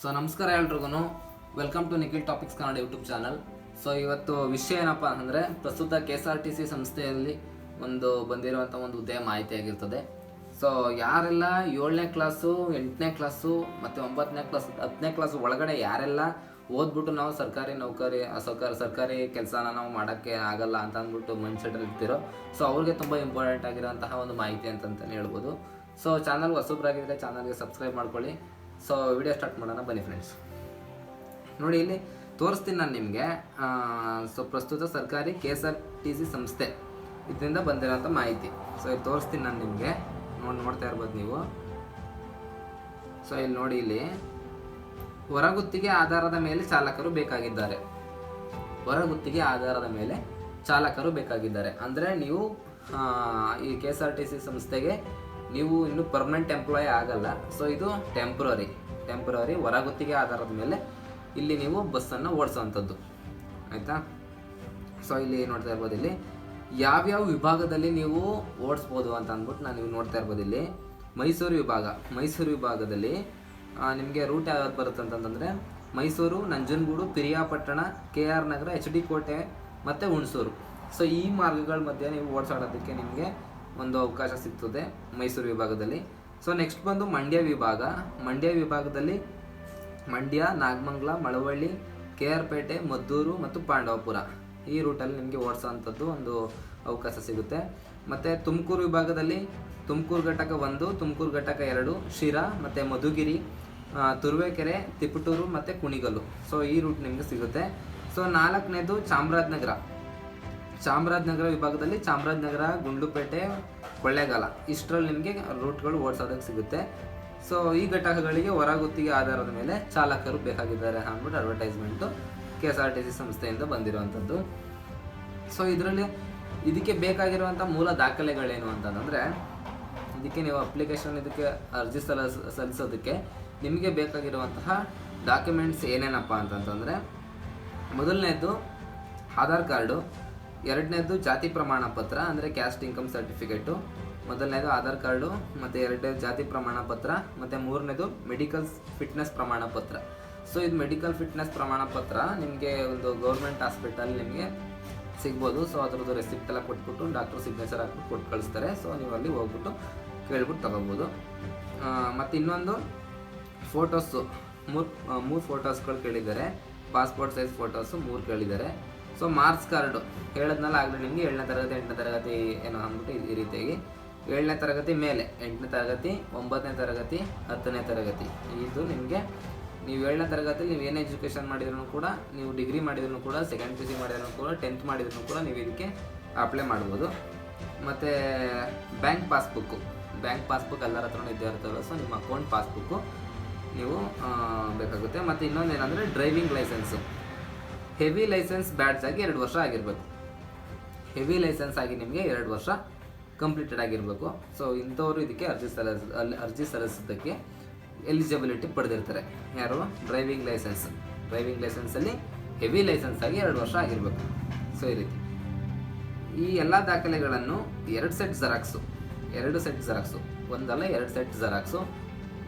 So ನಮಸ್ಕಾರ ಎಲ್ರಿಗೂ welcome to Nikhil topics Kannada YouTube channel so ಇವತ್ತು ವಿಷಯ ಏನಪ್ಪ ಅಂದರೆ, ಪ್ರಸ್ತುತ K S R T C ಸಂಸ್ಥೆಯಲ್ಲಿ ಒಂದು ಬಂದಿರುವಂಥ ಒಂದು ಉದ್ದಯ ಮಾಹಿತಿ ಆಗಿರ್ತದೆ. ಸೊ ಯಾರೆಲ್ಲ ಏಳನೇ ಕ್ಲಾಸು ಎಂಟನೇ ಕ್ಲಾಸು ಮತ್ತು ಒಂಬತ್ತನೇ ಕ್ಲಾಸ್ ಹತ್ತನೇ ಕ್ಲಾಸ್ ಒಳಗಡೆ ಯಾರೆಲ್ಲ ಓದ್ಬಿಟ್ಟು ನಾವು ಸರ್ಕಾರಿ ನೌಕರಿ ಸರ್ಕಾರ, ಸರ್ಕಾರಿ ಕೆಲಸನ ನಾವು ಮಾಡೋಕ್ಕೆ ಆಗಲ್ಲ ಅಂತ ಅಂದ್ಬಿಟ್ಟು ಮೈಂಡ್ಸೆಟಲ್ಲಿ ಇರ್ತಿರೋ ಸೊ ಅವ್ರಿಗೆ ತುಂಬ ಇಂಪಾರ್ಟೆಂಟ್ ಆಗಿರೋಂತಹ ಒಂದು ಮಾಹಿತಿ ಅಂತಂತಲೇ ಹೇಳ್ಬೋದು. ಸೊ ಚಾನಲ್ ಹೊಸಬ್ರಾಗಿದ್ದರೆ ಚಾನಲ್ಗೆ ಸಬ್ಸ್ಕ್ರೈಬ್ ಮಾಡ್ಕೊಳ್ಳಿ. ಸೊ ವಿಡಿಯೋ ಸ್ಟಾರ್ಟ್ ಮಾಡೋಣ, ಬನ್ನಿ ಫ್ರೆಂಡ್ಸ್ ನೋಡಿ ಇಲ್ಲಿ ತೋರಿಸ್ತೀನಿ ನಾನು ನಿಮಗೆ. ಸೊ ಪ್ರಸ್ತುತ ಸರ್ಕಾರಿ K S R T C ಸಂಸ್ಥೆ ಇದರಿಂದ ಬಂದಿರೋಂಥ ಮಾಹಿತಿ. ಸೊ ಇಲ್ಲಿ ತೋರಿಸ್ತೀನಿ ನಾನು ನಿಮಗೆ. ನೋಡಿ, ನೋಡ್ತಾ ಇರ್ಬೋದು ನೀವು. ಸೊ ಇಲ್ಲಿ ನೋಡಿ ಇಲ್ಲಿ. ಹೊರಗುತ್ತಿಗೆ ಆಧಾರದ ಮೇಲೆ ಚಾಲಕರು ಬೇಕಾಗಿದ್ದಾರೆ. ಹೊರಗುತ್ತಿಗೆ ಆಧಾರದ ಮೇಲೆ ಚಾಲಕರು ಬೇಕಾಗಿದ್ದಾರೆ. ಅಂದರೆ ನೀವು ಈ K S R T C ಸಂಸ್ಥೆಗೆ ನೀವು ಇನ್ನು ಪರ್ಮನೆಂಟ್ ಎಂಪ್ಲಾಯ್ ಆಗಲ್ಲ. ಸೊ ಇದು ಟೆಂಪ್ರರಿ ಟೆಂಪ್ರರಿ ಹೊರಗುತ್ತಿಗೆ ಆಧಾರದ ಮೇಲೆ ಇಲ್ಲಿ ನೀವು ಬಸ್ಸನ್ನು ಓಡಿಸೋವಂಥದ್ದು ಆಯಿತಾ? ಸೊ ಇಲ್ಲಿ ನೋಡ್ತಾ ಇರ್ಬೋದು ಇಲ್ಲಿ. ಯಾವ್ಯಾವ ವಿಭಾಗದಲ್ಲಿ ನೀವು ಓಡಿಸ್ಬೋದು ಅಂತ ಅಂದ್ಬಿಟ್ಟು ನಾನು ನೀವು ನೋಡ್ತಾ ಇರ್ಬೋದು ಇಲ್ಲಿ. ಮೈಸೂರು ವಿಭಾಗ. ಮೈಸೂರು ವಿಭಾಗದಲ್ಲಿ ನಿಮಗೆ ರೂಟ್ ಯಾವ್ದು ಬರುತ್ತೆ ಅಂತಂತಂದರೆ Mysuru, Nanjangud, Piriyapatna, K R Nagar, H D Kote ಮತ್ತು ಹುಣಸೂರು. ಸೊ ಈ ಮಾರ್ಗಗಳ ಮಧ್ಯೆ ನೀವು ಓಡಿಸಾಡೋದಕ್ಕೆ ನಿಮಗೆ ಒಂದು ಅವಕಾಶ ಸಿಗ್ತದೆ ಮೈಸೂರು ವಿಭಾಗದಲ್ಲಿ. ಸೊ ನೆಕ್ಸ್ಟ್ ಬಂದು ಮಂಡ್ಯ ವಿಭಾಗ. ಮಂಡ್ಯ ವಿಭಾಗದಲ್ಲಿ ಮಂಡ್ಯ, ನಾಗಮಂಗ್ಲ, ಮಳವಳ್ಳಿ, ಕೆ ಆರ್ ಪೇಟೆ, ಮದ್ದೂರು ಮತ್ತು ಪಾಂಡವಪುರ. ಈ ರೂಟಲ್ಲಿ ನಿಮಗೆ ಓಡಿಸೋವಂಥದ್ದು ಒಂದು ಅವಕಾಶ ಸಿಗುತ್ತೆ. ಮತ್ತು ತುಮಕೂರು ವಿಭಾಗದಲ್ಲಿ ತುಮಕೂರು ಘಟಕ ಒಂದು, ತುಮಕೂರು ಘಟಕ ಎರಡು, ಶಿರಾ ಮತ್ತು ಮಧುಗಿರಿ ತುರುವೇಕೆರೆ, ತಿಪಟೂರು ಮತ್ತು ಕುಣಿಗಲ್ಲು. ಸೊ ಈ ರೂಟ್ ನಿಮಗೆ ಸಿಗುತ್ತೆ. ಸೊ ನಾಲ್ಕನೇದು ಚಾಮರಾಜನಗರ. ಚಾಮರಾಜನಗರ ವಿಭಾಗದಲ್ಲಿ ಚಾಮರಾಜನಗರ, ಗುಂಡ್ಲುಪೇಟೆ, ಕೊಳ್ಳೇಗಾಲ. ಇಷ್ಟರಲ್ಲಿ ನಿಮಗೆ ರೂಟ್ಗಳು ಓಡಿಸೋದಕ್ಕೆ ಸಿಗುತ್ತೆ. ಸೊ ಈ ಘಟಕಗಳಿಗೆ ಹೊರಗುತ್ತಿಗೆ ಆಧಾರದ ಮೇಲೆ ಚಾಲಕರು ಬೇಕಾಗಿದ್ದಾರೆ ಅಂದ್ಬಿಟ್ಟು advertisement K S R T C ಸಂಸ್ಥೆಯಿಂದ ಬಂದಿರುವಂಥದ್ದು. ಸೊ ಇದರಲ್ಲಿ ಇದಕ್ಕೆ ಬೇಕಾಗಿರುವಂಥ ಮೂಲ ದಾಖಲೆಗಳೇನು ಅಂತಂದರೆ, ಇದಕ್ಕೆ ನೀವು ಅಪ್ಲಿಕೇಶನ್ ಇದಕ್ಕೆ ಅರ್ಜಿ ಸಲ, ಸಲ್ಲಿಸೋದಕ್ಕೆ ನಿಮಗೆ ಬೇಕಾಗಿರುವಂತಹ ಡಾಕ್ಯುಮೆಂಟ್ಸ್ ಏನೇನಪ್ಪ ಅಂತಂತಂದರೆ ಮೊದಲನೇದು ಆಧಾರ್ ಕಾರ್ಡು ಎರಡನೇದು ಜಾತಿ ಪ್ರಮಾಣ ಪತ್ರ, ಅಂದರೆ ಕ್ಯಾಸ್ಟ್ ಇನ್ಕಮ್ ಸರ್ಟಿಫಿಕೇಟು ಮೊದಲನೇದು ಆಧಾರ್ ಕಾರ್ಡು, ಮತ್ತು ಎರಡನೇದು ಜಾತಿ ಪ್ರಮಾಣ ಪತ್ರ, ಮತ್ತು ಮೂರನೇದು ಮೆಡಿಕಲ್ ಫಿಟ್ನೆಸ್ ಪ್ರಮಾಣ ಪತ್ರ. ಸೊ ಇದು ಮೆಡಿಕಲ್ ಫಿಟ್ನೆಸ್ ಪ್ರಮಾಣ ಪತ್ರ ನಿಮಗೆ ಒಂದು ಗೌರ್ಮೆಂಟ್ ಹಾಸ್ಪಿಟಲ್ ನಿಮಗೆ ಸಿಗ್ಬೋದು. ಸೊ ಅದ್ರದ್ದು ರೆಸಿಪ್ಟ್ ಎಲ್ಲ ಕೊಟ್ಬಿಟ್ಟು ಡಾಕ್ಟರ್ ಸಿಗ್ನೇಚರ್ ಹಾಕ್ಬಿಟ್ಟು ಕೊಟ್ಟು ಕಳಿಸ್ತಾರೆ. ಸೊ ನೀವು ಅಲ್ಲಿ ಹೋಗ್ಬಿಟ್ಟು ಕೇಳ್ಬಿಟ್ಟು ತಗೋಬೋದು. ಮತ್ತು ಇನ್ನೊಂದು ಫೋಟೋಸು ಮೂರು ಮೂರು ಫೋಟೋಸ್ಗಳು ಕೇಳಿದ್ದಾರೆ. ಪಾಸ್ಪೋರ್ಟ್ ಸೈಜ್ ಫೋಟೋಸು ಮೂರು ಕೇಳಿದ್ದಾರೆ. ಸೊ ಮಾರ್ಕ್ಸ್ ಕಾರ್ಡು ಹೇಳಿದ್ನಲ್ಲ ಆಗಲಿ ನಿಮಗೆ ಏಳನೇ ತರಗತಿ, ಎಂಟನೇ ತರಗತಿ ಏನೋ ಅಂದ್ಬಿಟ್ಟು ಈ- ರೀತಿಯಾಗಿ. ಏಳನೇ ತರಗತಿ ಮೇಲೆ, ಎಂಟನೇ ತರಗತಿ, ಒಂಬತ್ತನೇ ತರಗತಿ, ಹತ್ತನೇ ತರಗತಿ. ಇದು ನಿಮಗೆ, ನೀವು ಏಳನೇ ತರಗತಿಯಲ್ಲಿ ನೀವು ಏನು ಎಜುಕೇಷನ್ ಮಾಡಿದ್ರು ಕೂಡ, ನೀವು ಡಿಗ್ರಿ ಮಾಡಿದ್ರು ಕೂಡ ಸೆಕೆಂಡ್ ಪಿ ಸಿ ಮಾಡಿದ್ರು ಕೂಡ ಟೆಂತ್ ಮಾಡಿದ್ರು ಕೂಡ ನೀವು ಇದಕ್ಕೆ ಅಪ್ಲೈ ಮಾಡ್ಬೋದು. ಮತ್ತು ಬ್ಯಾಂಕ್ ಪಾಸ್ಬುಕ್ಕು ಬ್ಯಾಂಕ್ ಪಾಸ್ಬುಕ್ ಎಲ್ಲರ ಹತ್ರನೂ ಇದ್ದೇ ಸೊ ನಿಮ್ಮ ಅಕೌಂಟ್ ಪಾಸ್ಬುಕ್ಕು ನೀವು ಬೇಕಾಗುತ್ತೆ. ಮತ್ತು ಇನ್ನೊಂದು ಏನಂದರೆ driving licence heavy licence badge ಆಗಿ ಎರಡು ವರ್ಷ ಆಗಿರಬೇಕು. ಹೆವಿ ಲೈಸೆನ್ಸ್ ಆಗಿ ನಿಮಗೆ ಎರಡು ವರ್ಷ ಕಂಪ್ಲೀಟೆಡ್ ಆಗಿರಬೇಕು. ಸೊ ಇಂಥವರು ಇದಕ್ಕೆ ಅರ್ಜಿ ಸಲ್ಲಿಸ್ ಅರ್ಜಿ ಸಲ್ಲಿಸೋದಕ್ಕೆ ಎಲಿಜಿಬಿಲಿಟಿ ಪಡೆದಿರ್ತಾರೆ. ಯಾರು? ಡ್ರೈವಿಂಗ್ ಲೈಸೆನ್ಸ್ ಡ್ರೈವಿಂಗ್ ಲೈಸೆನ್ಸಲ್ಲಿ ಹೆವಿ ಲೈಸೆನ್ಸ್ ಆಗಿ ಎರಡು ವರ್ಷ ಆಗಿರಬೇಕು. ಸೊ ಈ ರೀತಿ. ಈ ಎಲ್ಲ ದಾಖಲೆಗಳನ್ನು ಎರಡು ಸೆಟ್ ಜೆರಾಕ್ಸು ಎರಡು ಸೆಟ್ ಜೆರಾಕ್ಸು ಒಂದಲ್ಲ ಎರಡು ಸೆಟ್ ಜೆರಾಕ್ಸು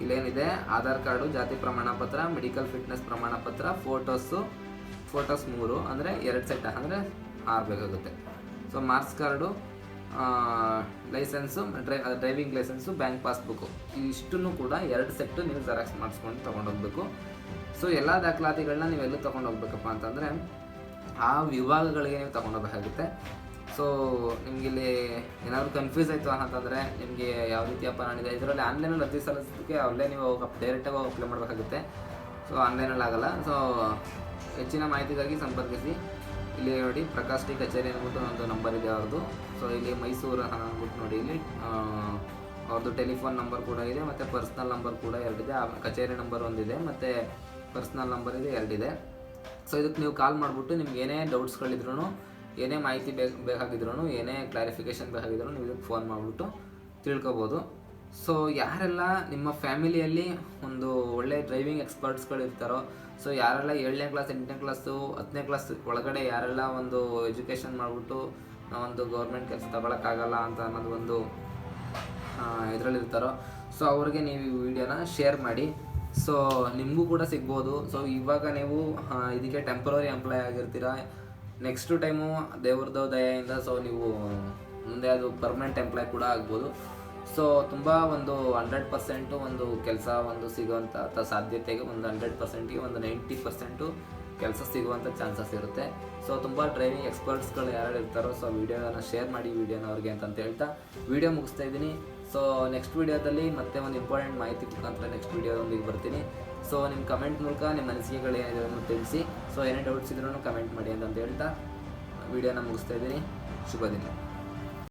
ಇಲ್ಲೇನಿದೆ? ಆಧಾರ್ ಕಾರ್ಡು, ಜಾತಿ ಪ್ರಮಾಣ ಪತ್ರ ಮೆಡಿಕಲ್ ಫಿಟ್ನೆಸ್ ಪ್ರಮಾಣ ಪತ್ರ ಫೋಟೋಸು ಫೋಟೋಸ್ ಮೂರು, ಅಂದರೆ ಎರಡು ಸೆಟ್, ಅಂದರೆ ಆರು ಬೇಕಾಗುತ್ತೆ. So marks card licence, dry driving licence, bank passbook. ಇಷ್ಟನ್ನು ಕೂಡ ಎರಡು ಸೆಟ್ಟು ನೀವು ಜೆರಾಕ್ಸ್ ಮಾಡಿಸ್ಕೊಂಡು ತೊಗೊಂಡೋಗ್ಬೇಕು. ಸೊ ಎಲ್ಲ ದಾಖಲಾತಿಗಳನ್ನ ನೀವೆಲ್ಲೂ ತೊಗೊಂಡು ಹೋಗ್ಬೇಕಪ್ಪ ಅಂತಂದರೆ, ಆ ವಿಭಾಗಗಳಿಗೆ ನೀವು ತೊಗೊಂಡೋಗ್ಬೇಕಾಗುತ್ತೆ. ಸೊ ನಿಮ್ಗೆ ಇಲ್ಲಿ ಏನಾದರೂ ಕನ್ಫ್ಯೂಸ್ ಆಯಿತು ಅಂತಂದರೆ, ನಿಮಗೆ ಯಾವ ರೀತಿಯಪ್ಪ ನಾನಿದೆ ಇದರಲ್ಲಿ ಆನ್ಲೈನಲ್ಲಿ ಅರ್ಜಿ ಸಲ್ಲಿಸೋದಕ್ಕೆ ಅಲ್ಲೇ ನೀವು ಡೈರೆಕ್ಟಾಗಿ ಅಪ್ಲೈ ಮಾಡಬೇಕಾಗುತ್ತೆ. ಸೊ ಆನ್ಲೈನಲ್ಲಿ ಆಗಲ್ಲ. ಸೊ ಹೆಚ್ಚಿನ ಮಾಹಿತಿಗಾಗಿ ಸಂಪರ್ಕಿಸಿ. ಇಲ್ಲಿ ನೋಡಿ, ಪ್ರಕಾಶ್ ಟಿ ಕಚೇರಿ ಅಂದ್ಬಿಟ್ಟು ಒಂದು ನಂಬರ್ ಇದೆ ಅವ್ರದ್ದು. ಸೊ ಇಲ್ಲಿ ಮೈಸೂರು ಅಂದ್ಬಿಟ್ಟು ನೋಡಿ ಇಲ್ಲಿ. ಅವ್ರದ್ದು ಟೆಲಿಫೋನ್ ನಂಬರ್ ಕೂಡ ಇದೆ, ಮತ್ತು ಪರ್ಸ್ನಲ್ ನಂಬರ್ ಕೂಡ ಎರಡಿದೆ. ಆ ಕಚೇರಿ ನಂಬರ್ ಒಂದಿದೆ, ಮತ್ತು ಪರ್ಸ್ನಲ್ ನಂಬರ್ ಇದೆ, ಎರಡಿದೆ. ಸೊ ಇದಕ್ಕೆ ನೀವು ಕಾಲ್ ಮಾಡಿಬಿಟ್ಟು ನಿಮ್ಗೆ ಏನೇ ಡೌಟ್ಸ್ಗಳಿದ್ರು ಏನೇ ಮಾಹಿತಿ ಬೇಕು ಬೇಕಾಗಿದ್ರು ಏನೇ ಕ್ಲಾರಿಫಿಕೇಷನ್ ಬೇಕಾಗಿದ್ರು ನೀವು ಇದಕ್ಕೆ ಫೋನ್ ಮಾಡಿಬಿಟ್ಟು ತಿಳ್ಕೊಬೋದು. ಸೊ ಯಾರೆಲ್ಲ ನಿಮ್ಮ ಫ್ಯಾಮಿಲಿಯಲ್ಲಿ ಒಂದು ಒಳ್ಳೆ ಡ್ರೈವಿಂಗ್ ಎಕ್ಸ್ಪರ್ಟ್ಸ್ಗಳು ಇರ್ತಾರೋ ಸೊ ಯಾರೆಲ್ಲ ಏಳನೇ ಕ್ಲಾಸ್ ಎಂಟನೇ ಕ್ಲಾಸು ಹತ್ತನೇ ಕ್ಲಾಸ್ ಒಳಗಡೆ ಯಾರೆಲ್ಲ ಒಂದು ಎಜುಕೇಷನ್ ಮಾಡಿಬಿಟ್ಟು ಒಂದು ಗೌರ್ಮೆಂಟ್ ಕೆಲಸ ತಗೊಳಕ್ಕಾಗಲ್ಲ ಅಂತ ಅನ್ನೋದು ಒಂದು ಇದರಲ್ಲಿರ್ತಾರೋ ಸೊ ಅವ್ರಿಗೆ ನೀವು ಈ ವಿಡಿಯೋನ ಶೇರ್ ಮಾಡಿ. ಸೊ ನಿಮಗೂ ಕೂಡ ಸಿಗ್ಬೋದು. ಸೊ ಇವಾಗ ನೀವು ಇದಕ್ಕೆ ಟೆಂಪ್ರವರಿ ಎಂಪ್ಲಾಯ್ ಆಗಿರ್ತೀರಾ. ನೆಕ್ಸ್ಟ್ ಟೈಮು ದೇವ್ರದ್ದು ದಯೆಯಿಂದ ಸೊ ನೀವು ಮುಂದೆ ಅದು ಪರ್ಮನೆಂಟ್ ಎಂಪ್ಲಾಯ್ ಕೂಡ ಆಗ್ಬೋದು. ಸೊ ತುಂಬ ಒಂದು ಹಂಡ್ರೆಡ್ ಪರ್ಸೆಂಟು ಒಂದು ಕೆಲಸ ಒಂದು ಸಿಗುವಂಥ ಸಾಧ್ಯತೆಗೆ ಒಂದು ಹಂಡ್ರೆಡ್ ಪರ್ಸೆಂಟಿಗೆ ಒಂದು ನೈಂಟಿ ಪರ್ಸೆಂಟು ಕೆಲಸ ಸಿಗುವಂಥ ಚಾನ್ಸಸ್ ಇರುತ್ತೆ. ಸೊ ತುಂಬ ಡ್ರೈವಿಂಗ್ ಎಕ್ಸ್ಪರ್ಟ್ಸ್ಗಳು ಯಾರು ಇರ್ತಾರೋ ಸೊ ವೀಡಿಯೋನ ಶೇರ್ ಮಾಡಿ ವೀಡಿಯೋನ ಅವ್ರಿಗೆ ಅಂತ ಹೇಳ್ತಾ ವೀಡಿಯೋ ಮುಗಿಸ್ತಾ ಇದ್ದೀನಿ. ಸೊ ನೆಕ್ಸ್ಟ್ ವೀಡಿಯೋದಲ್ಲಿ ಮತ್ತೆ ಒಂದು ಇಂಪಾರ್ಟೆಂಟ್ ಮಾಹಿತಿ ಮುಖಾಂತರ ನೆಕ್ಸ್ಟ್ ವೀಡಿಯೋದೊಂದಿಗೆ ಬರ್ತೀನಿ. ಸೊ ನಿಮ್ಮ ಕಮೆಂಟ್ ಮೂಲಕ ನಿಮ್ಮ ಅನಿಸಿಕೆಗಳು ಏನಿದೆ ಅನ್ನೋದನ್ನು ತಿಳಿಸಿ. ಸೊ ಏನೇ ಡೌಟ್ಸ್ ಇದ್ರೂ ಕಮೆಂಟ್ ಮಾಡಿ ಅಂತ ಹೇಳ್ತಾ ವೀಡಿಯೋನ ಮುಗಿಸ್ತಾ ಇದ್ದೀನಿ. ಶುಭ ದಿನ